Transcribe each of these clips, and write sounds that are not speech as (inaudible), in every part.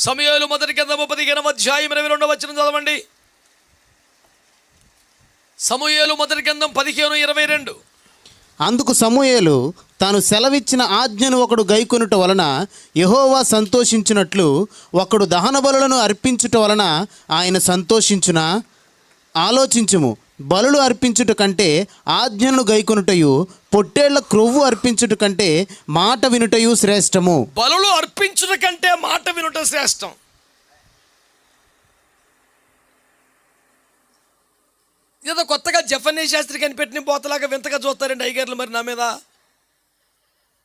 సమయాలు మొదటి కింద పదిహేనవ అధ్యాయం ఇరవై రెండవ వచ్చిన చదవండి. సమూయేలు మొదటి గంధం పదిహేను ఇరవై రెండు. అందుకు సమూయేలు తాను సెలవిచ్చిన ఆజ్ఞను ఒకడు గైకొనుట వలన యహోవా సంతోషించినట్లు ఒకడు దహన బలులను అర్పించుట వలన ఆయన సంతోషించున? ఆలోచించుము. బలులు అర్పించుట కంటే ఆజ్ఞను గైకొనుటయు పొట్టేళ్ళ క్రొవ్వు అర్పించుట కంటే మాట వినుటయు శ్రేష్టము. బలులు అర్పించుట కంటే మాట వినుట శ్రేష్టం. ఏదో కొత్తగా జఫనీ శాస్త్రి కనిపెట్టిన పోతలాగా వింతగా చూస్తారండి అయ్యగారులు మరి నా మీద.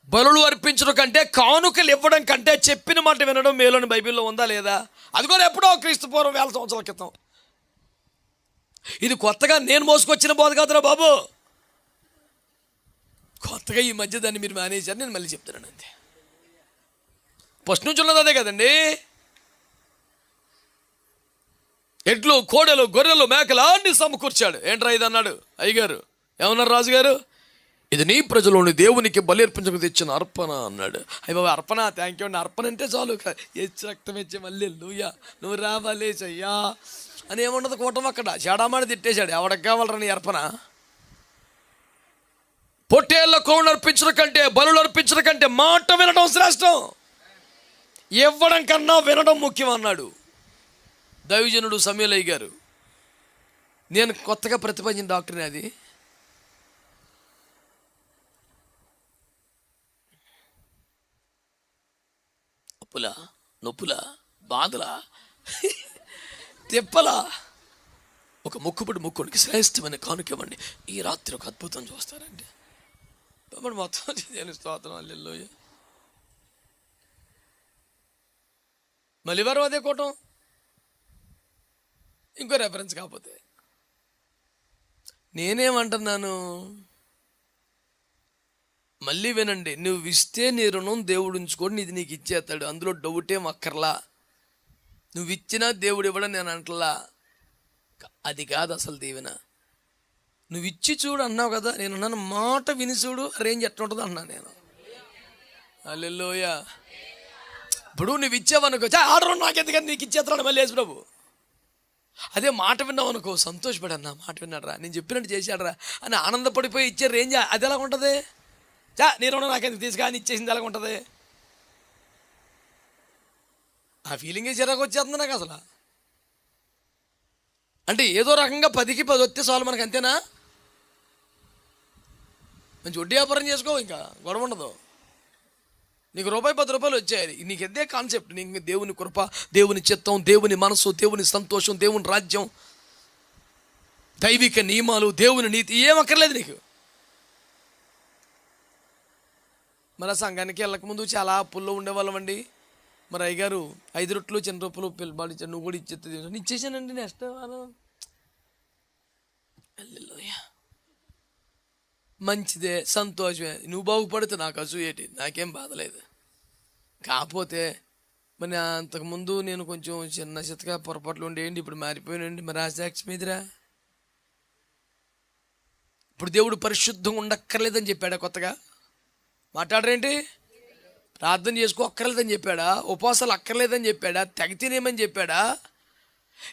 బలులు అర్పించడం కంటే కానుకలు ఇవ్వడం కంటే చెప్పిన మాట వినడం మేలోని బైబిల్లో ఉందా లేదా? అది కూడా ఎప్పుడో క్రీస్తు పూర్వం వేల సంవత్సరాల క్రితం. ఇది కొత్తగా నేను మోసుకొచ్చిన బోధ కాదురా బాబు. కొత్తగా ఈ మధ్య దాన్ని మీరు మేనేజర్ నేను మళ్ళీ చెప్తున్నాను అంతే. ఫస్ట్ నుంచి ఉన్నది అదే కదండి. ఎడ్లు కోడెలు గొర్రెలు మేకలు అన్ని సమకూర్చాడు. ఏంట్రా ఇది అన్నాడు అయ్యగారు? ఏమన్నారు రాజుగారు? ఇది నీ ప్రజలోని దేవునికి బలి అర్పించకు తెచ్చిన అర్పణ అన్నాడు. అయ్య బాబా అర్పణ థ్యాంక్ యూ అండి. అర్పణ అంటే చాలు. ఎచ్చి రక్తం ఇచ్చే మళ్ళీ లూయా నువ్వు రావాలి అని ఏముండదు కూటం అక్కడ. చేడామాడి తిట్టేశాడు. ఎవడికి కావాలరా నీ అర్పణ? పొట్టేళ్ళ కోణం అర్పించడం కంటే బలు అర్పించడం కంటే మాట వినడం శ్రేష్టం. ఇవ్వడం కన్నా వినడం ముఖ్యం అన్నాడు. దైవజనుడు సమీలయ్య గారు. నేను కొత్తగా ప్రతిపాదించిన డాక్టర్ని అది. అప్పులా నొప్పులా బాధలా తిప్పలా. ఒక ముక్కుపడి ముక్కుడికి శ్రేష్టమైన కానుకమండి ఈ రాత్రి ఒక అద్భుతం చూస్తారండి. మరి మొత్తం నేను స్తోత్రం అల్లెల్లోయ మళ్ళీ వారు అదే కూటం? ఇంకో రెఫరెన్స్ కాకపోతే. నేనేమంటున్నాను? మళ్ళీ వినండి నువ్వు ఇస్తే నీ రుణం దేవుడు ఉంచుకొని ఇది నీకు ఇచ్చేస్తాడు అందులో డౌటేం అక్కర్లా? నువ్వు ఇచ్చినా దేవుడు ఇవ్వడం నేను అంటలా? అది కాదు అసలు దీవెన. నువ్వు ఇచ్చి చూడు అన్నావు కదా నేను నన్ను మాట విని చూడు రేంజ్ ఎట్లా ఉంటుంది అన్నా నేను. అల్లెల్లోయ ఇప్పుడు నువ్వు ఇచ్చావనుకో చా ఆర్డర్ నాకెందుకని నీకు ఇచ్చేస్తున్నాడు మళ్ళీ యేసు ప్రభు? అదే మాట విన్నావు అనుకో సంతోషపడన్నా మాట విన్నాడు రా నేను చెప్పినట్టు చేశాడరా. అని ఆనందపడిపోయి ఇచ్చే రేంజ్ అది ఎలా ఉంటుంది? చా నీ రుణం నాకెందుకు తీసుకొని ఇచ్చేసింది ఎలా ఉంటుంది? ఆ ఫీలింగే చిరాకు వచ్చేస్తుంది నాకు అసలు. అంటే ఏదో రకంగా పదికి పది వస్తే చాలు మనకు అంతేనా? మంచి వడ్డీ వ్యాపారం చేసుకో ఇంకా గొడవ ఉండదు. నీకు రూపాయి పది రూపాయలు వచ్చాయి. నీకు ఇదే కాన్సెప్ట్ నీకు దేవుని కృప దేవుని చిత్తం దేవుని మనసు దేవుని సంతోషం దేవుని రాజ్యం. దైవిక నియమాలు దేవుని నీతి ఏమక్కర్లేదు నీకు. మరి ఆ సంఘానికి వెళ్ళకముందు చాలా అప్పుల్లో ఉండేవాళ్ళం అండి. మరి అయ్యగారు ఐదు రొట్లు చిన్న రూపాయలు పిల్లబాడు ఇచ్చారు. నువ్వు కూడా ఇచ్చేది ఇచ్చేసానండి నెక్స్ట్ వారం. హల్లెలూయ. మంచిదే సంతోషమే. నువ్వు బాగుపడితే నాకు అసూయేటి నాకేం బాధలేదు కాకపోతే మరి అంతకుముందు నేను కొంచెం చిన్న చిత్తగా పొరపాట్లు ఉండేయండి. ఇప్పుడు మారిపోయానండి. మరి ఆశాక్ష మీదిరా? ఇప్పుడు దేవుడు పరిశుద్ధం ఉండక్కర్లేదని చెప్పాడా కొత్తగా? మాట్లాడరేంటి? ప్రార్థన చేసుకో అక్కర్లేదని చెప్పాడా? ఉపవాసాలు అక్కర్లేదని చెప్పాడా? తెగ తినేమని చెప్పాడా?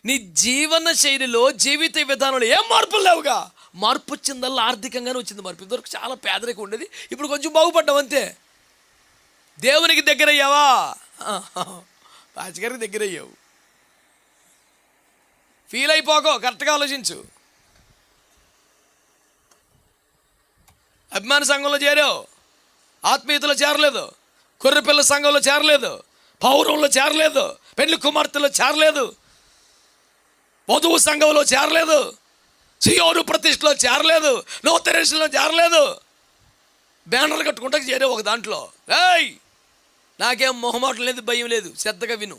నీ జీవన శైలిలో జీవిత విధానంలో ఏం మార్పులు లేవుగా? మార్పు వచ్చిందల్లా ఆర్థికంగానే వచ్చింది మార్పు. ఇంతవరకు చాలా పేదరికం ఉండేది. ఇప్పుడు కొంచెం బాగుపడ్డాం అంతే. దేవునికి దగ్గర అయ్యావా రాజుగారికి దగ్గర అయ్యావు ఫీల్ అయిపోకో కరెక్ట్గా ఆలోచించు. అభిమాన సంఘంలో చేరావు. ఆత్మీయతలో చేరలేదు. కొర్రెపిల్ల సంఘంలో చేరలేదు. పౌరంలో చేరలేదు. పెళ్ళి కుమార్తెలో చేరలేదు. వధువు సంఘంలో చేరలేదు. సియోరు ప్రతిష్టలో చేరలేదు నూతరేషన్లో చేరలేదు. బ్యానర్ కట్టుకుంటా చేరే ఒక దాంట్లో. ఏయ్! నాకేం మొహమాటం లేదు భయం లేదు శ్రద్ధగా విను.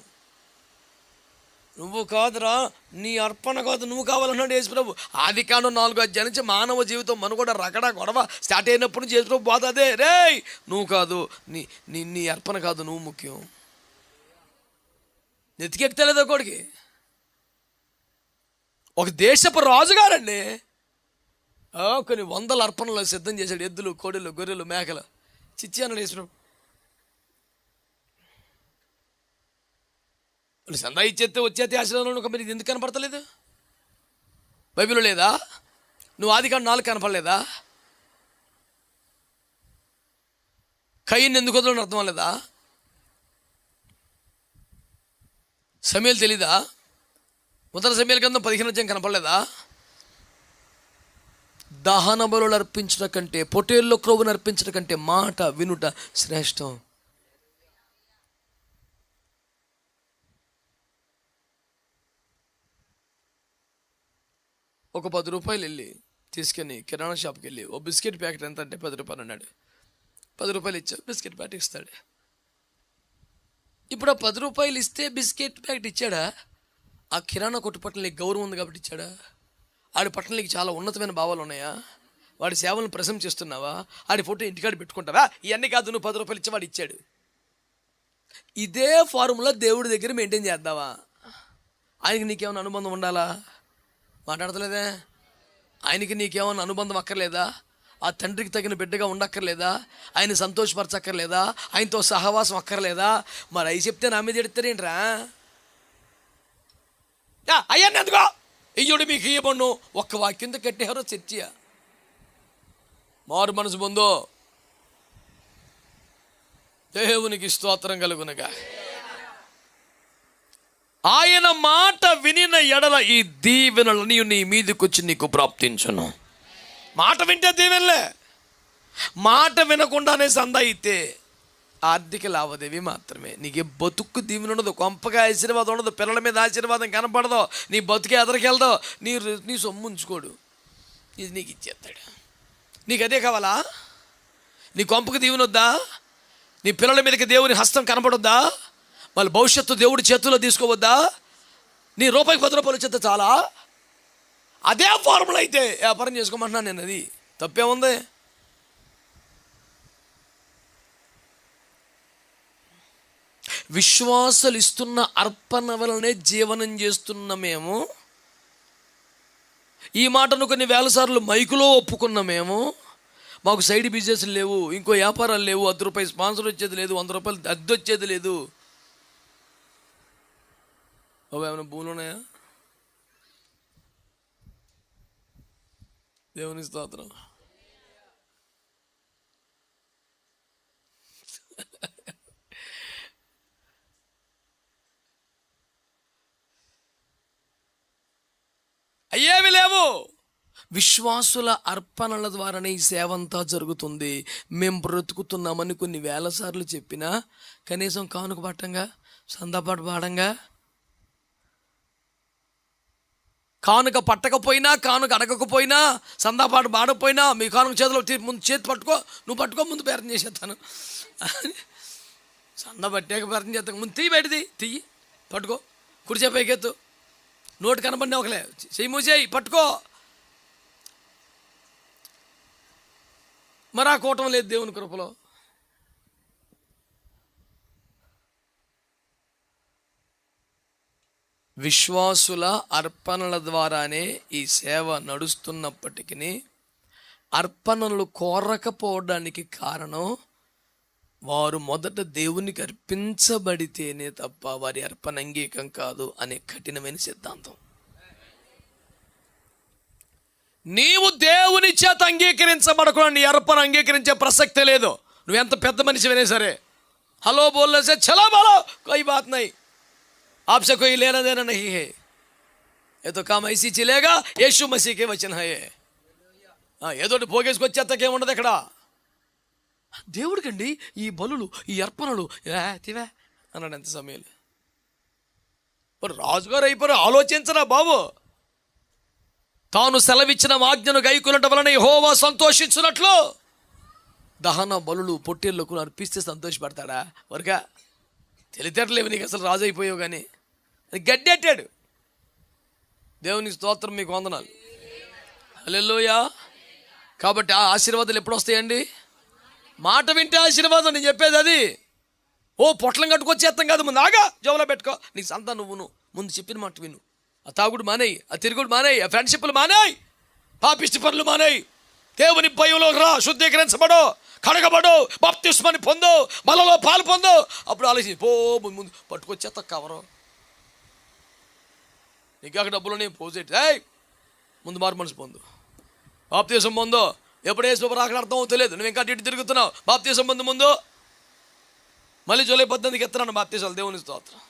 నువ్వు కాదురా నీ అర్పణ కాదు నువ్వు కావాలన్నాడు యేసుప్రభు. ఆది కాను నాలుగు అధ్యాయం నుంచి మానవ జీవితం మనుగడ రకడా గొడవ స్టార్ట్ అయినప్పుడు నుంచి యేసుప్రభు బాధ అదే. రేయ్! నువ్వు కాదు నీ నీ నీ అర్పణ కాదు నువ్వు ముఖ్యం. నెతికెక్కలేదో కొడికి. ఒక దేశపు రాజుగారండి. కొన్ని వందల అర్పణలు సిద్ధం చేశాడు. ఎద్దులు కోడెలు గొర్రెలు మేకలు. చిచ్చి అన్నాడు యేసుప్రభు. సందా ఇచ్చేస్తే వచ్చేస్తే ఆశీర్వాదం ఒక మీరు ఎందుకు కనపడతలేదు? బైబిల్ లేదా? నువ్వు ఆది కాడు నాలుగు కనపడలేదా? కయ్యని ఎందుకు వదలని అర్థం లేదా సమయాలు తెలీదా? మొదటి సమయాల కింద పదిహేను అధ్యాయం కనపడలేదా? దహన బలులు అర్పించడం కంటే పొటేల్లో క్రొవ్వును అర్పించడం కంటే మాట వినుట శ్రేష్టం. ఒక పది రూపాయలు వెళ్ళి తీసుకొని కిరాణా షాప్కి వెళ్ళి ఓ బిస్కెట్ ప్యాకెట్ ఎంత అంటే పది రూపాయలు అన్నాడు. పది రూపాయలు ఇచ్చాడు బిస్కెట్ ప్యాకెట్ ఇస్తాడు. ఇప్పుడు ఆ పది రూపాయలు ఇస్తే బిస్కెట్ ప్యాకెట్ ఇచ్చాడా? ఆ కిరాణా కొట్టు పట్ల నీకు గౌరవం ఉంది కాబట్టి ఇచ్చాడా? ఆడి పట్ల నీకు చాలా ఉన్నతమైన భావాలు ఉన్నాయా? వాడి సేవలను ప్రశంసిస్తున్నావా ఆడి ఫోటో ఇంటికాడ పెట్టుకుంటావా? ఇవన్నీ కాదు నువ్వు పది రూపాయలు ఇచ్చి వాడు ఇచ్చాడు. ఇదే ఫార్ములా దేవుడి దగ్గర మెయింటైన్ చేద్దావా ఆయనకి నీకేమైనా అనుబంధం ఉండాలా? మాట్లాడతలేదే? ఆయనకి నీకేమైనా అనుబంధం అక్కర్లేదా? ఆ తండ్రికి తగిన బిడ్డగా ఉండక్కర్లేదా? ఆయన సంతోషపరచక్కర్లేదా? ఆయనతో సహవాసం అక్కర్లేదా? మరి అవి చెప్తే నా మీద ఎడతారేంట్రా? అయ్యాన్ని ఎందుకో? ఇయ్యుడు మీకు ఇయ్యబడును ఒక్క వాక్యంతో కట్టేవారో చర్చ మారు మనసు పొందో. దేవునికి స్తోత్రం కలుగునగా. ఆయన మాట వినిన ఎడల ఈ దీవెనలని నీ మీదకొచ్చి నీకు ప్రాప్తించును. మాట వింటే దీవెనలే. మాట వినకుండానే సంద అయితే. ఆర్థిక లావాదేవీ మాత్రమే. నీకు ఏ దీవెన ఉండదు. కొంపగా ఆశీర్వాదం ఉండదు. పిల్లల మీద ఆశీర్వాదం కనపడదు. నీ బతుకే ఎదరికెళ్దో. నీ నీ సొమ్ము ఉంచుకోడు. ఇది నీకు ఇచ్చేస్తాడు. నీకు అదే కావాలా? నీ కొంపకు దీవెనొద్దా నీ పిల్లల మీదకి దేవుని హస్తం కనపడొద్దా? వాళ్ళ భవిష్యత్తు దేవుడి చేతుల్లో తీసుకోవద్దా? నీ రూపాయికి పది రూపాయలు వచ్చేస్తే చాలా? అదే ఫార్ములా అయితే వ్యాపారం చేసుకోమంటున్నాను నేను అది. తప్పేముంది? విశ్వాసాలు ఇస్తున్న అర్పణ వలనే జీవనం చేస్తున్న మేము. ఈ మాటను కొన్ని వేల సార్లు మైకులో ఒప్పుకున్న మేము. మాకు సైడ్ బిజినెస్ లేవు ఇంకో వ్యాపారాలు లేవు అర్ధ రూపాయలు స్పాన్సర్ వచ్చేది లేదు వంద రూపాయలు అద్దె వచ్చేది లేదు. బాబా ఏమైనా భూములు ఉన్నాయా? దేవుని స్తోత్రం. అయ్యేవి లేవు. విశ్వాసుల అర్పణల ద్వారానే ఈ సేవ అంతా జరుగుతుంది. మేము బ్రతుకుతున్నామని కొన్ని వేల సార్లు చెప్పినా కనీసం కానుక పట్టంగా సందాపాటు పాడంగా కానుక పట్టకపోయినా కానుక అడగకపోయినా సందాపాటు పాడకపోయినా మీ కానుక చేతిలో తీ- ముందు చేతి పట్టుకో నువ్వు పట్టుకో ముందు ప్రయత్నం చేసేస్తాను. సంద పట్టాక ప్రయత్నం చేస్తాను. ముందు తీయి బయటది తీయి పట్టుకో కుడిచే పైకెత్తు. నోటు కనబడిన ఒకలే. చెయ్యి మూసేయి పట్టుకో. మరి ఆ కూటం లేదు దేవుని కృపలో. విశ్వాసుల అర్పణల ద్వారానే ఈ సేవ నడుస్తున్నప్పటికీ అర్పణలు కోరకపోవడానికి కారణం వారు మొదట దేవునికి అర్పించబడితేనే తప్ప వారి అర్పణ అంగీకం కాదు అనే కఠినమైన సిద్ధాంతం నీవు దేవుని చేత అంగీకరించబడకుండా నీ అర్పణ అంగీకరించే ప్రసక్తే లేదు నువ్వెంత పెద్ద మనిషివైనా సరే హలో బోల్లేసే చలో బలో కోయి బాత్ నై आपसे कोई लेना देना नहीं है ये तो काम ऐसी चलेगा यीशु मसीह के वचन है ये ఆ, ఏదోటి పోగేసుకొచ్చేత్తకే ఉండదు ఇక్కడ దేవుడికండి ఈ బలులు ఈ అర్పణలు. తివే అన్నాడు ఎంత సమయాలు. మరి రాజుగారు అయిపోయారు ఆలోచించరా బాబు? తాను సెలవిచ్చిన ఆజ్ఞను గైకునట వలన హోవా సంతోషించినట్లు. దహన బలులు పొట్టేళ్ళకు అర్పిస్తే సంతోషపడతాడా? వరగా తెలితేటలేవు నీకు అసలు రాజు అయిపోయావు కానీ గడ్డెట్టాడు. దేవునికి స్తోత్రం మీకు వందనాలు. హల్లెలూయా. కాబట్టి ఆ ఆశీర్వాదాలు ఎప్పుడు వస్తాయండి మాట వింటే ఆశీర్వాదం నేను చెప్పేది అది. ఓ పొట్లం కట్టుకొచ్చేస్తాం కాదు ముందు. ఆగా జోబులో పెట్టుకో. నీకు సంతా నువ్వు నువ్వు ముందు చెప్పిన మాట విను. ఆ తాగుడు మానేయి ఆ తిరుగుడు మానేయి ఆ ఫ్రెండ్షిప్లు మానేయి. పాపిష్టి పనులు మానేయి. దేవుని భయంలో రా శుద్ధీకరించబడు. కడగబడు. బాప్తిస్మని పొందు. బలలో పాలు పొందు. అప్పుడు ఆలోచించి. పో ముందు ముందు. పట్టుకొచ్చేస్తా కవరు. నీకు డబ్బులు నేను పోజేట్ ఏయ్ ముందు మారు మనసు పొందు. బాప్తీసం పొందు. ఎప్పుడు ఏ సూపర్ అర్థం అవుతలేదు నువ్వు ఇంకా ఇటు తిరుగుతున్నావు. బాప్తీసం సంబంధం ముందు మళ్ళీ జూలై పద్దెనిమిదికి ఎత్తున్నాను బాప్తీసాలు. దేవుని స్తోత్రం.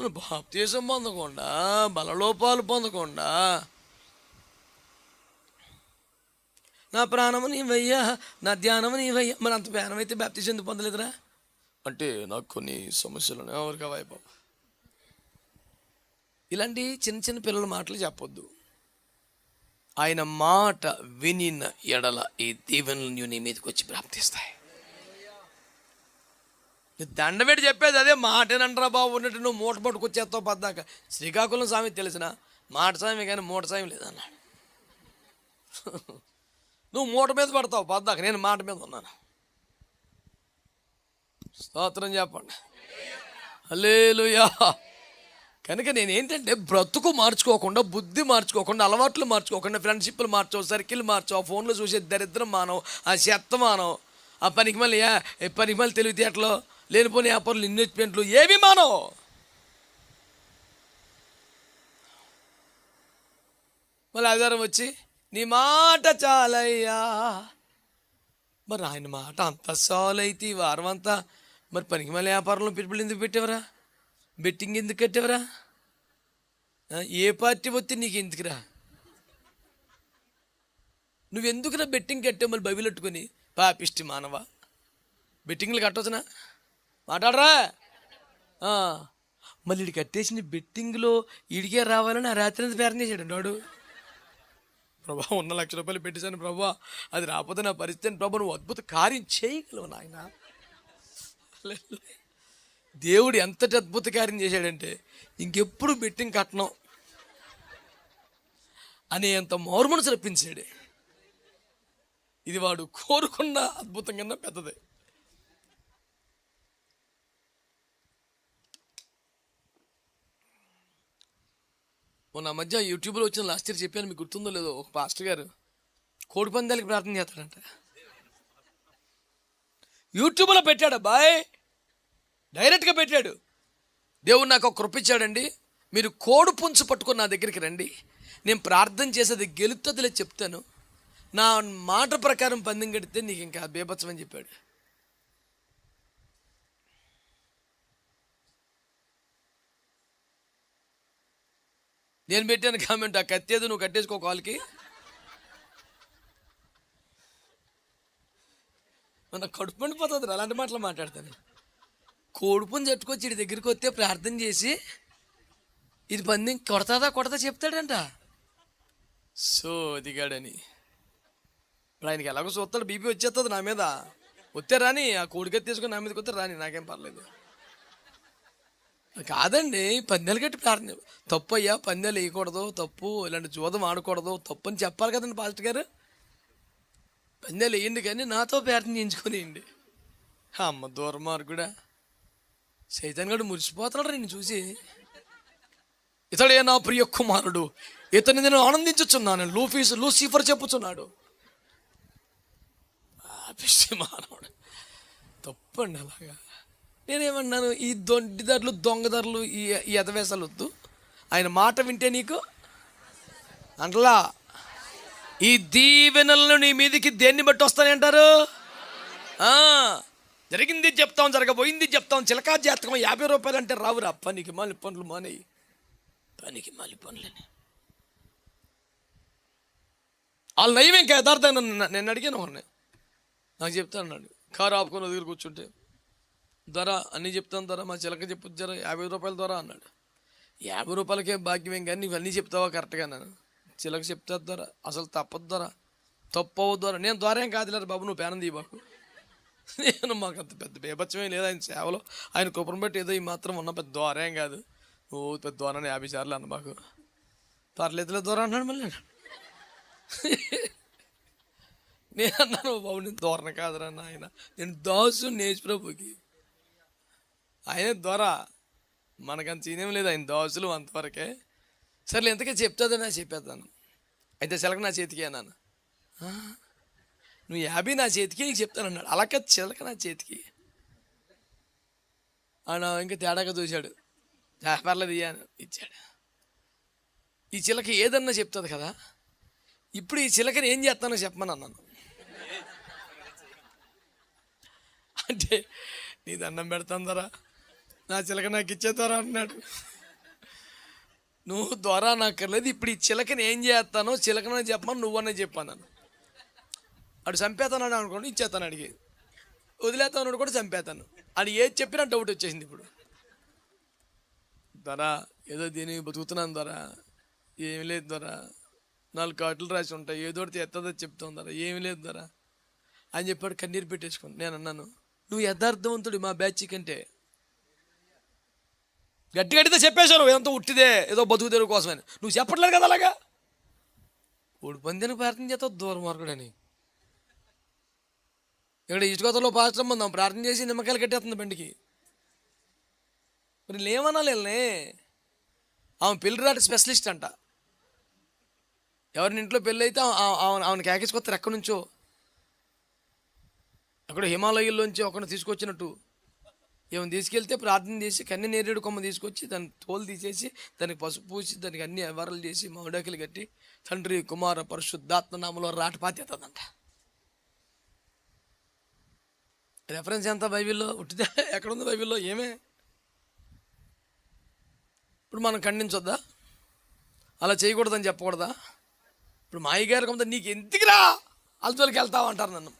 నువ్వు బాప్తీసం పొందకుండా బలలోపాలు పొందకుండా నా ప్రాణము నీవయ్యా నా ధ్యానము నీవయ్యా. మరి అంత ప్రాణం అయితే బాప్తీసం ఎందుకు పొందలేదురా? అంటే నాకు కొన్ని సమస్యలు ఉన్నాయి ఎవరికి అవాయి ఇలాంటి చిన్న చిన్న పిల్లల మాటలు చెప్పొద్దు. ఆయన మాట వినిన ఎడల ఈ దీవెనలు నీ మీదకి వచ్చి ప్రాప్తిస్తాయి. నీ దండబెట్టి చెప్పేది అదే మాటేనంటారా బాబు ఉన్నట్టు నువ్వు మూట పట్టుకొచ్చేస్తావు పద్దాక శ్రీకాకుళం స్వామి తెలిసిన మాట స్వామి కానీ మూట స్వామి లేదన్నాడు. నువ్వు మూట మీద పడతావు పద్దాక నేను మాట మీద ఉన్నాను. స్తోత్రం చెప్పండి. అల్లేలుయా కనుక నేను ఏంటంటే బ్రతుకు మార్చుకోకుండా బుద్ధి మార్చుకోకుండా అలవాట్లు మార్చుకోకుండా ఫ్రెండ్షిప్లు మార్చవు సర్కిల్ మార్చవు ఆ ఫోన్లో చూసే దరిద్రం మానవు ఆ చెత్త మానవు. ఆ పనికి మళ్ళీ ఏ పనికి మళ్ళీ తెలివితేటలు లేనిపోని వ్యాపారులు ఇన్వెస్ట్మెంట్లు ఏవి మానవు. మళ్ళీ ఆధారం వచ్చి నీ మాట చాలయ్యా. మరి ఆయన మాట అంత సాల్ ఈ వారం అంతా మరి పనికి మళ్ళీ వ్యాపారంలో పెట్టుబడులు ఎందుకు పెట్టేవరా? బెట్టింగ్ ఎందుకు కట్టేవరా? ఏ పార్టీ వస్తే నీకు ఎందుకురా నువ్వెందుకురా బెట్టింగ్ కట్టావు మళ్ళీ బైబిల్ పాపిష్టి మానవ. బెట్టింగ్లు కట్టవచ్చునా మాట్లాడరా? మళ్ళీ ఇడి కట్టేసిన బెట్టింగ్లో ఇడికే రావాలని ఆ రాత్రి అంతా చేశాడు వాడు ప్రభా ఉన్న లక్ష రూపాయలు పెట్టేశాను ప్రభా. అది రాకపోతే నా పరిస్థితి ప్రభా నువ్వు అద్భుత కార్యం చేయగలవు నాయన. దేవుడు ఎంతటి అద్భుత కార్యం చేశాడంటే ఇంకెప్పుడు బెట్టింగ్ కట్టడం అని అంత మోరు మనసు రప్పించాడు ఇది వాడు కోరుకున్న అద్భుతం కన్నా పెద్దదే. మొన్న మధ్య యూట్యూబ్లో వచ్చిన లాస్ట్ ఇయర్ చెప్పాను మీకు గుర్తుందో లేదో ఒక పాస్టర్ గారు కోడి పందాలకి ప్రార్థన చేస్తాడంట. యూట్యూబ్లో పెట్టాడు బాయ్? డైరెక్ట్గా పెట్టాడు. దేవుడు నాకు ఒక కృపించాడండి మీరు కోడి పుంచు పట్టుకుని నా దగ్గరికి రండి. నేను ప్రార్థన చేసేది గెలుతుందిలే చెప్తాను. నా మాట ప్రకారం పందెం కడితే నీకు ఇంకా బేబత్సమని చెప్పాడు. నేను పెట్టాను కామెంట్ ఆ కత్తేది నువ్వు కట్టేసుకో కాల్కి. మన కడుపు మండిపోతుంది అలాంటి మాటలు మాట్లాడతాను. కోడుపుని తట్టుకొచ్చి ఇడి దగ్గరికి వస్తే ప్రార్థన చేసి ఇది పందెం కొడతాదా కొడతా చెప్తాడంట. సో దిగాడని. ఇప్పుడు ఆయనకి ఎలాగో చూస్తాడు బీపీ వచ్చేస్తుంది నా మీద. వస్తే రాని ఆ కోడికత్తి తీసుకొని నా మీదకి వస్తే రాని నాకేం పర్లేదు. కాదండి పందెలు కట్టి ప్రార్థన తప్పు అయ్యా పందెలు వేయకూడదు తప్పు ఇలాంటి జోదం ఆడకూడదు తప్పు అని చెప్పాలి కదండి పాస్టర్ గారు. పందెలు వేయండి కానీ నాతో ప్రార్థన చేయించుకునేయండి అమ్మ దూరమార్గుడా. సైతాన్ గడు మురిసిపోతున్నాడు నేను చూసి. ఇతడే నా ప్రియ కుమారుడు ఇతని నేను ఆనందించుచున్నాను లూఫీస్ లూసిఫర్ చెప్పుచున్నాడు. పిచ్చి మానవుడు తప్పండి అలాగా. నేనేమన్నాను ఈ దొండిదారులు దొంగదారులు ఈ ఈ ఎదవేశాలు వద్దు ఆయన మాట వింటే నీకు అంటలా ఈ దీవెనలను నీ మీదకి దేన్ని బట్టి వస్తానంటారు ఆ, జరిగింది చెప్తాం జరగబోయింది చెప్తాం. చిలకా జాతకం యాభై రూపాయలు అంటే రావురా పనికి మాలి పనులు మానేయి. పనికి మాలి పనులని. వాళ్ళు నయం ఇంకా యథార్థంగా నేను అడిగాను వాడిని నాకు చెప్తా అన్నాడు. కారు ఆపుకొని దగ్గర కూర్చుంటే ధర అన్నీ చెప్తాను ధర మా చిలక చెప్పు ధర యాభై రూపాయల ధర అన్నాడు. యాభై రూపాయలకే భాగ్యమేం కానీ నీవు అన్నీ చెప్తావా కరెక్ట్గా నేను చిలక చెప్తా ధర అసలు తప్పదు ధర. తప్పవు ధర. నేను ద్వారా ఏం కాదులేరు బాబు నువ్వు పేనం తీ బాబు నేను మాకు అంత పెద్ద బేపచ్చమే లేదు. ఆయన సేవలో ఆయన కుప్పం బట్టి ఏదో ఈ మాత్రం ఉన్న పెద్ద ద్వారేం కాదు. ఓ పెద్ద ద్వారాన్ని యాభై సార్లు అన్న మాకు. పర్లేదులే దూరం అన్నాడు మళ్ళీ నేను అన్నాను బాబు నేను దూరణ కాదురా ఆయన నేను దాసు నేర్చుప్రభుకి ప్రభుకి. ఆయన దొర మనకంత చీనేం లేదు. ఆయన దోసులు అంతవరకే. సర్లే ఎంతకే చెప్తాదని చెప్పేద్దాను. అయితే చిలక నా చేతికి అన్నాను. నువ్వు యాభై నా చేతికి నీకు చెప్తానన్నాడు అలాగే చిలక నా చేతికి. ఆయన ఇంకా తేడాగా చూశాడు. పర్లేదు ఇయ్యాను ఇచ్చాడు. ఈ చిలక ఏదన్నా చెప్తుంది కదా ఇప్పుడు ఈ చిలకని ఏం చేస్తానో చెప్పమని అన్నాను. అంటే నీ దండం పెడతాందరా నా చిలక నాకు ఇచ్చేతారా అన్నాడు నువ్వు ద్వారా నాకర్లేదు ఇప్పుడు ఈ చిలకని ఏం చేస్తానో చిలకనని చెప్పమని నువ్వనే చెప్పాను అడు చంపేతాను అనుకోండి ఇచ్చేస్తాను అడిగి వదిలేస్తాను కూడా చంపేతాను. అని ఏది చెప్పినా డౌట్ వచ్చేసింది ఇప్పుడు. ధర ఏదో దీని బతుకుతున్నాను ధర ఏమి లేదు ధర నాలుగు కార్డులు రాసి ఉంటాయి ఏదో ఒకటి ఎత్తదో చెప్తాం ధర ఏమి లేదు ధర అని చెప్పాడు కన్నీరు పెట్టేసుకోండి నేను అన్నాను నువ్వు యథార్థవంతుడు మా బ్యాచ్ కంటే గట్టి గట్టితో చెప్పేశాను ఎంత ఉట్టిదే ఏదో బతుకు తెరువు కోసమని. నువ్వు చెప్పట్లేదు కదా అలాగా? ఓడి పందిని ప్రార్థన చేస్తావు? దూరం మార్కుడని. ఇక్కడ ఇటుకోతలో పాస్టర్ పొందాం ప్రార్థన చేసి నిమ్మకాయలు కట్టేస్తుంది బండికి. మరి లేమనాలి వీళ్ళని? ఆమె పెళ్ళిరాట స్పెషలిస్ట్ అంట. ఎవరిని ఇంట్లో పెళ్ళి అయితే ఆమె ఆమెను కేకేసుకొస్తారు ఎక్కడి నుంచో? అక్కడ హిమాలయాల్లోంచి ఒకరిని తీసుకొచ్చినట్టు. ఏమైనా తీసుకెళ్తే ప్రార్థన చేసి కన్ని నేరేడు కొమ్మ తీసుకొచ్చి దాన్ని తోలు తీసేసి దానికి పసుపు పూసి దానికి అన్ని వరలు చేసి మామిడాకులు కట్టి తండ్రి కుమార పరిశుద్ధాత్మ నామలో రాట పాతేస్తుందంట. రెఫరెన్స్ ఎంత బైబిల్లో? ఉట్టిదే ఎక్కడుంది బైబిల్లో? ఏమే? ఇప్పుడు మనం ఖండించొద్దా? అలా చేయకూడదని చెప్పకూడదా? ఇప్పుడు మా అయ్యగారు కొంత నీకు ఎందుకురా అలతోలికి వెళ్తావు అంటారు నన్ను.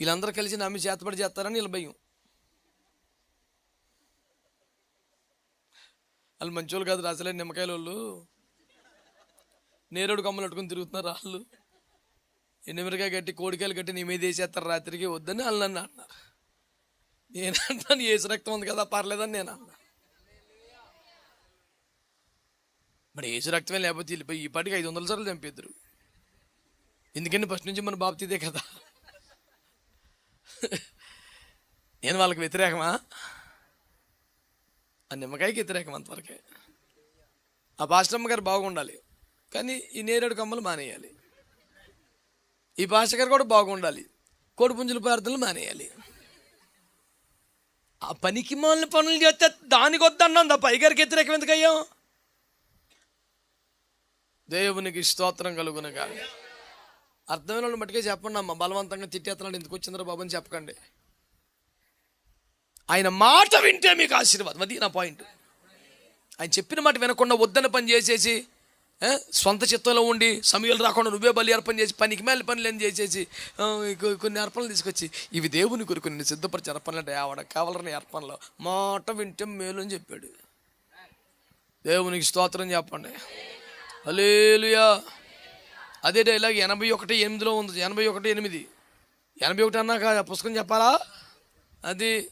వీళ్ళందరూ కలిసి నమ్మి చేతపడి చేస్తారని వీళ్ళ భయం. వాళ్ళు మంచోళ్ళు కాదు అసలే నిమ్మకాయల వాళ్ళు నేరేడు కొమ్మలు పెట్టుకుని తిరుగుతున్నారు వాళ్ళు. ఎండుమిరకాయ కట్టి కోడికాయలు కట్టి నీ మీద వేసేస్తారు రాత్రికి వద్దని వాళ్ళు నన్ను అన్నారు. నేను అంటాను ఏసు రక్తం ఉంది కదా పర్లేదని నేను అన్నా మరి ఏసు రక్తమే లేకపోతే వెళ్ళిపోయి ఈ పాటికి ఐదు వందల సార్లు చంపేద్దరు. ఎందుకంటే ఫస్ట్ నుంచి మన బాబతిదే కదా. నేను వాళ్ళకి వ్యతిరేకమా? ఆ నిమ్మకాయకి వ్యతిరేకం అంతవరకే. ఆ పాస్టమ్మ గారు బాగుండాలి. కానీ ఈ నేరేడు కమ్మలు మానేయాలి. ఈ భాషగారు కూడా బాగుండాలి. కోడి పుంజుల ప్రార్థనలు మానేయాలి. ఆ పనికి మాలిన పనులు చేస్తే దానికి వద్దన్నాం తప్ప అయ్యగారికి వ్యతిరేకం ఎందుకయ్యాం? దేవునికి స్తోత్రం కలుగునగా. అర్థమైన వాళ్ళు మట్టుకే చెప్పండి అమ్మ బలవంతంగా తిట్టేస్తున్నాడు ఎందుకు వచ్చిందరో బాబు అని చెప్పకండి. ఆయన మాట వింటే మీకు ఆశీర్వాదం. అది నా పాయింట్. ఆయన చెప్పిన మాట వినకుండా వద్దన పని చేసేసి సొంత చిత్తంలో ఉండి సమయాలు రాకుండా నువ్వే బలి అర్పణ చేసి పనికి మేల పనులు ఏం చేసేసి కొన్ని అర్పణలు తీసుకొచ్చి ఇవి దేవుని కొరకు నేను సిద్ధపరిచే అర్పణలు అంటే ఆవిడ కావాలని అర్పణలో. మాట వింటే మేలు అని చెప్పాడు. దేవునికి స్తోత్రం చెప్పండి. హలేలుయా అదే డైలాగ్ ఎనభై ఒకటి ఎనిమిదిలో ఉంది. ఎనభై ఒకటి ఎనిమిది. ఎనభై ఒకటి అన్నాక ఆ పుస్తకం చెప్పాలా? అది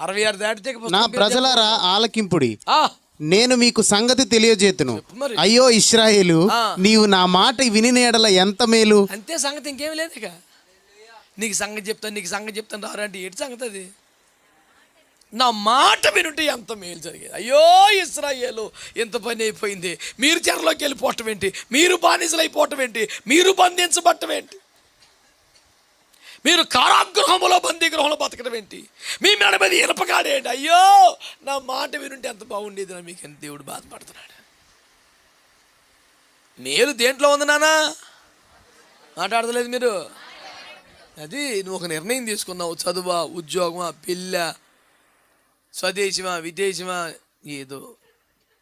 అరవై ఆరు దాటితే నా ప్రజలారా ఆలకింపుడి. నేను మీకు సంగతి తెలియజేతును. మరి. అయ్యో ఇస్రాయేలు. నీవు నా మాట విని నేడల ఎంత మేలు? అంతే సంగతి ఇంకేం లేదు ఇక. నీకు సంగతి చెప్తాను నీకు సంగతి చెప్తాను రారా అంటే ఏంటి సంగతి అది? నా మాట వినుంటే ఎంత మేలు జరిగేది? అయ్యో ఇస్రాయేలు ఎంత పని అయిపోయింది? మీరు చెరలోకి వెళ్ళిపోవటం ఏంటి? మీరు బానిసలు అయిపోవటం ఏంటి? మీరు బంధించబట్టం ఏంటి? మీరు కారాగృహంలో బందీగృహంలో బతకడం ఏంటి? మీ మెడ మీద ఇనపకాడేంటి అయ్యో నా మాట వినుంటే ఎంత బాగుండేది నా మీకు. ఎంత దేవుడు బాధపడుతున్నాడు. మేలు దేంట్లో ఉంది నానా? మాట్లాడతలేదు మీరు. అది నువ్వు ఒక నిర్ణయం తీసుకున్నావు. చదువా ఉద్యోగమా పిల్ల స్వదేశమా విదేశమా ఏదో.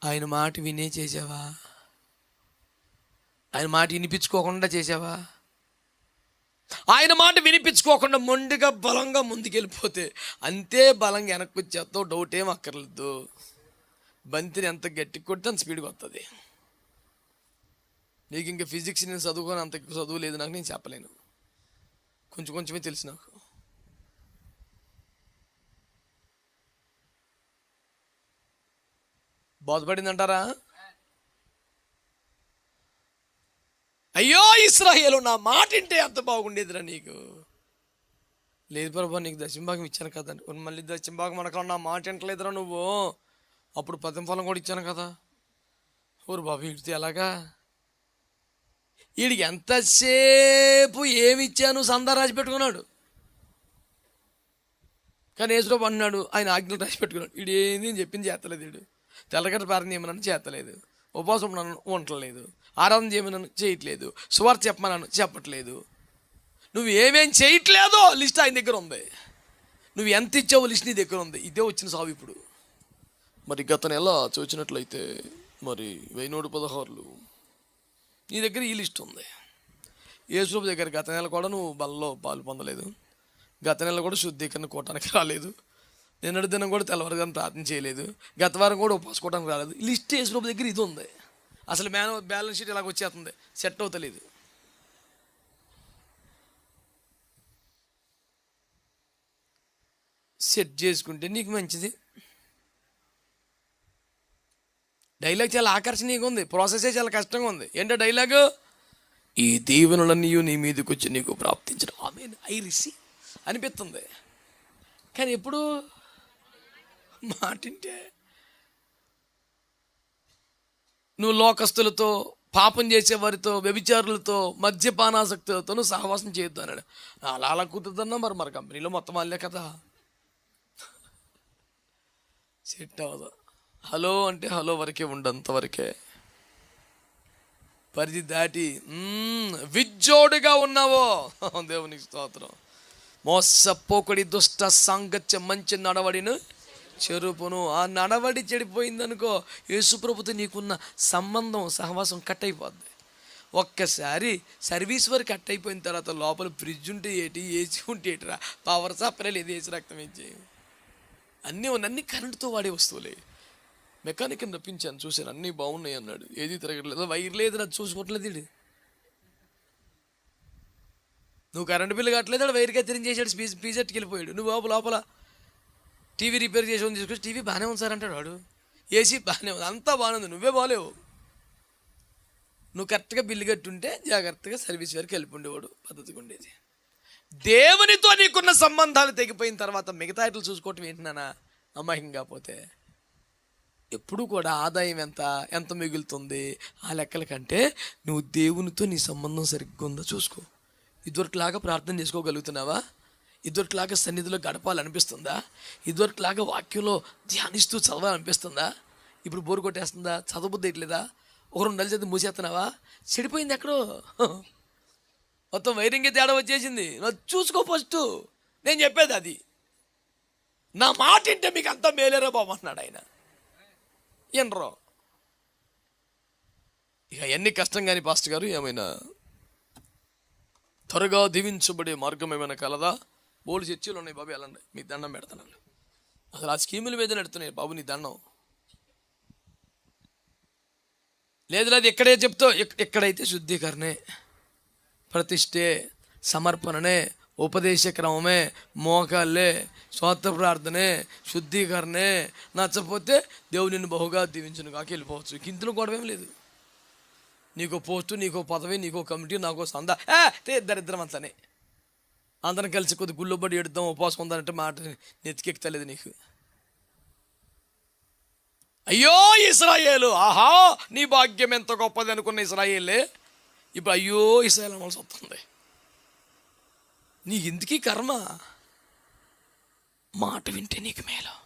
ఆయన మాట వినే చేసావా? ఆయన మాట వినిపించుకోకుండా చేసావా? ఆయన మాట వినిపించుకోకుండా మొండిగా బలంగా ముందుకెళ్ళిపోతే అంతే బలంగా వెనక్కి వచ్చేస్తావు డౌట్ ఏం అక్కర్లేదు. బంతిని ఎంత గట్టి కొడితే అంత స్పీడ్గా వస్తుంది నీకు ఇంకా ఫిజిక్స్ నేను చదువుకొని అంత చదువు లేదు నాకు నేను చెప్పలేను. కొంచెం కొంచెమే తెలుసు నాకు. బాధపడిందంటారా? అయ్యో ఇస్రాయేలు నా మాట వింటే అంత బాగుండేదిరా నీకు. లేదు ప్రభా నీకు దశంభాగం ఇచ్చాను కదా. ఉన్ మళ్ళీ దశంభాగం అనకుండా నా మాట వింటలేదురా నువ్వు. అప్పుడు పదం ఫలం కూడా ఇచ్చాను కదా. ఊరు బాబు ఇడితే ఎలాగా? వీడికి ఎంతసేపు ఏమి ఇచ్చాను సందా రాసి పెట్టుకున్నాడు. కానీ యేసుప్రభు అన్నాడు ఆయన ఆజ్ఞలు రాసి పెట్టుకున్నాడు. వీడు ఏంది అని చెప్పింది చేస్తలేదు వీడు. తెల్లగడ్డ ప్రార్థన ఏమన్నా చేస్తలేదు. ఉపవాసం నన్ను ఉండట్లేదు ఆరాధన చేయమని చేయట్లేదు. సువార్త చెప్పమనను చెప్పట్లేదు. నువ్వు ఏమేం చేయట్లేదో లిస్ట్ ఆయన దగ్గర ఉంది. నువ్వు ఎంత ఇచ్చావో లిస్ట్ నీ దగ్గర ఉంది. ఇదే వచ్చిన సాగు ఇప్పుడు. మరి గత నెల చూసినట్లయితే మరి వెయ్యి నూట పదహారులు. నీ దగ్గర ఈ లిస్ట్ ఉంది. యేసుప్రభు దగ్గర గత నెల కూడా నువ్వు బలలో పాలు పొందలేదు. గత నెల కూడా శుద్ధీకరణ కోటానికి రాలేదు. నిన్నటి దినం కూడా తెల్లవారుగానే ప్రార్థన చేయలేదు. గత వారం కూడా ఉపవాసుకోవడానికి రాలేదు. లిస్ట్ వేసిన దగ్గర ఇది ఉంది. అసలు మ్యాన్ బ్యాలెన్స్ షీట్ ఇలాగ వచ్చేస్తుంది. సెట్ అవుతలేదు. సెట్ చేసుకుంటే నీకు మంచిది. డైలాగ్ చాలా ఆకర్షణీయంగా ఉంది. ప్రాసెసే చాలా కష్టంగా ఉంది. ఏంటో డైలాగ్? ఈ దీవెనలన్నీ నీ మీదకి వచ్చి నీకు ప్రాప్తించడం. ఆమె ఐ రిసీ అనిపిస్తుంది. కానీ ఎప్పుడు మాటింటే. నువ్వు లోకస్తులతో పాపం చేసే వారితో వ్యభిచారులతో మద్యపానాసక్తులతో సహవాసం చేయొద్దు అన్నాడు. అలా అలా కుదురుతున్నా మరి మరి కంపెనీలో మొత్తం వాళ్ళే కదా. సెట్ అవ్వదు. హలో అంటే హలో వరకే ఉండంతవరకే పరిధి దాటి విజ్జోడుగా ఉన్నావో? (laughs) దేవునికి స్తోత్రం. మోసపోకడి దుష్ట సాంగత్య మంచి నడవడిను చెరుపును ఆ నడవడి చెడిపోయిందనుకో యేసుప్రభుతో నీకున్న సంబంధం సహవాసం కట్ అయిపోద్ది. ఒక్కసారి సర్వీస్ వరకు కట్ అయిపోయిన తర్వాత లోపల ఫ్రిడ్జ్ ఉంటే ఏటి ఏసీ ఉంటే ఏటిరా? పవర్ సప్లై లేదు ఏసీ రక్తం ఇచ్చి అన్నీ ఉన్నాయి అన్ని కరెంటుతో వాడే వస్తువులే. మెకానిక్ని రప్పించాను చూశాను అన్నీ బాగున్నాయి అన్నాడు. ఏది తిరగట్లేదు వైర్ లేదు అది చూసుకోవట్లేదు ఇది నువ్వు కరెంటు బిల్లు కట్టలేదు వాడు వైర్ కత్తిరించేసాడు స్పీజ్ పీజెట్కి వెళ్ళిపోయాడు నువ్వు లోపల లోపల టీవీ రిపేర్ చేసి తీసుకొచ్చి టీవీ బాగానే ఉంది సార్ అంటాడు వాడు. ఏసీ బాగానే ఉంది అంతా బాగానే ఉంది నువ్వే బాగాలేవు నువ్వు కరెక్ట్గా బిల్లు కట్టుంటే జాగ్రత్తగా సర్వీస్ వరకు వెళ్ళిపోండేవాడు పద్ధతిగా ఉండేది. దేవునితో నీకున్న సంబంధాలు తెగిపోయిన తర్వాత మిగతా ఇట్లు చూసుకోవటం ఏంటన్నా నమ్మకం కాకపోతే ఎప్పుడు కూడా ఆదాయం ఎంత ఎంత మిగులుతుంది? ఆ లెక్కల కంటే నువ్వు దేవునితో నీ సంబంధం సరిగ్గా ఉందో చూసుకో. ఇదివరకులాగా ప్రార్థన చేసుకోగలుగుతున్నావా? ఇదివరకులాగా సన్నిధిలో గడపాలనిపిస్తుందా? ఇదివరకులాగా వాక్యంలో ధ్యానిస్తూ చదవాలనిపిస్తుందా? ఇప్పుడు బోరు కొట్టేస్తుందా? చదవబుద్ధి ఇట్లేదా ఒక రెండు నెలలు చదివి మూసేస్తున్నావా చెడిపోయింది ఎక్కడో? మొత్తం వైరింగ్ తేడా వచ్చేసింది. నువ్వు చూసుకో ఫస్ట్ నేను చెప్పేది అది. నా మాట వింటే మీకు అంతా మేలేరా బాబు అన్నాడు ఆయన. ఎనరో. ఇక ఎన్ని కష్టం కానీ పాస్టర్ గారు ఏమైనా త్వరగా దీవించబడే మార్గం ఏమైనా కలదా? బోలు చర్చలు ఉన్నాయి బాబు వెళ్ళండి. మీకు దండం పెడతాను అసలు ఆ స్కీముల మీద నడుతున్నాయి బాబు నీ దండం. లేదు లేదు ఇక్కడే చెప్తావు? ఎక్కడైతే శుద్ధీకరణే ప్రతిష్టే సమర్పణనే ఉపదేశ క్రమమే మోకాళ్ళే స్వార్థ ప్రార్థనే శుద్ధీకరణే నచ్చపోతే దేవుడు నిన్ను బహుగా దీవించను కాక వెళ్ళిపోవచ్చు. ఇందులో కూడా లేదు. నీకో పోస్టు నీకో పదవి నీకో కమిటీ నాకో సందా. ఏ, తే దరిద్రం అంతనే అందరం కలిసి కొద్ది గుళ్ళో పడి ఎడుద్దాం ఉపవాసం ఉందంటే మాట నెతికెక్కలేదు నీకు. అయ్యో ఇస్రాయేలు! ఆహా! నీ భాగ్యం ఎంత గొప్పది అనుకున్న ఇస్రాయేలే. ఇప్పుడు అయ్యో ఇస్రాయేల్ అనాల్సి వస్తుంది నీ ఎందుకీ కర్మ? మాట వింటే నీకు మేలు.